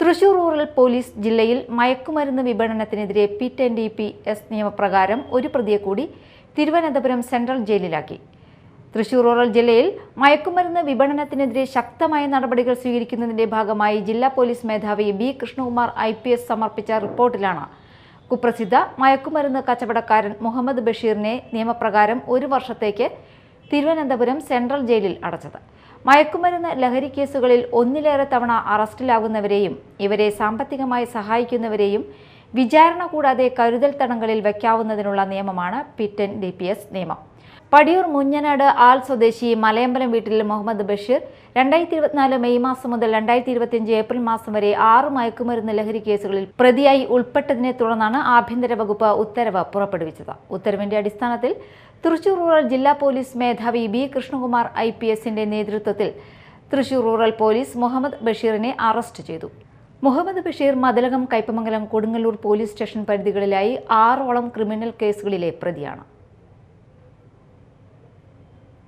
Thrissur rural police ജില്ലയിൽ മയക്കുമരുന്ന് വിപണനത്തിനെതിരെ P ten D P S നിയമപ്രകാരം ഒരു പ്രതിയെ കൂടി തിരുവനന്തപുരം സെൻട്രൽ ജയിലിലാക്കി. തൃശൂർ റൂറൽ ജില്ലയിൽ മയക്കുമരുന്ന് വിപണനത്തിനെതിരെ ശക്തമായ നടപടികൾ സ്വീകരിക്കുന്നതിന്റെ ഭാഗമായി ജില്ലാ പോലീസ് മേധാവി B Krishnakumar I P S സമർപ്പിച്ച റിപ്പോർട്ടിലാണ്. കുപ്രസിദ്ധ മയക്കുമരുന്ന് കച്ചവടക്കാരൻ മുഹമ്മദ് ബഷീറിനെ നിയമപ്രകാരം ഒരു വർഷത്തേക്ക് തിരുവനന്തപുരം സെൻട്രൽ ജയിലിൽ അടച്ചത്. മയക്കുമരുന്ന് ലഹരി കേസുകളിൽ ഒന്നിലേറെ തവണ അറസ്റ്റിലാകുന്നവരെയും ഇവരെ സാമ്പത്തികമായി സഹായിക്കുന്നവരെയും വിചാരണ കൂടാതെ കരുതൽ തടങ്കലിൽ വയ്ക്കാവുന്നതിനുള്ള നിയമമാണ് പിറ്റൻ ഡി പി എസ് നിയമം. പടിയൂർ മുഞ്ഞനാട് ആൽ സ്വദേശി മലയമ്പലം വീട്ടിൽ മുഹമ്മദ് ബഷീർ രണ്ടായിരത്തി ഇരുപത്തിനാല് മെയ് മാസം മുതൽ രണ്ടായിരത്തി ഇരുപത്തിയഞ്ച് ഏപ്രിൽ മാസം വരെ ആറ് മയക്കുമരുന്ന് ലഹരി കേസുകളിൽ പ്രതിയായി ഉൾപ്പെട്ടതിനെ തുടർന്നാണ് ആഭ്യന്തര വകുപ്പ് ഉത്തരവ് പുറപ്പെടുവിച്ചത്. ഉത്തരവിന്റെ അടിസ്ഥാനത്തിൽ തൃശൂർ റൂറൽ ജില്ലാ പോലീസ് മേധാവി ബി കൃഷ്ണകുമാർ ഐ പി എസിന്റെ നേതൃത്വത്തിൽ തൃശൂർ റൂറൽ പോലീസ് മുഹമ്മദ് ബഷീറിനെ അറസ്റ്റ് ചെയ്തു. മുഹമ്മദ് ബഷീർ മതിലകം കൈപ്പമംഗലം കൊടുങ്ങല്ലൂർ പോലീസ് സ്റ്റേഷൻ പരിധികളിലായി ആറോളം ക്രിമിനൽ കേസുകളിലെ പ്രതിയാണ്.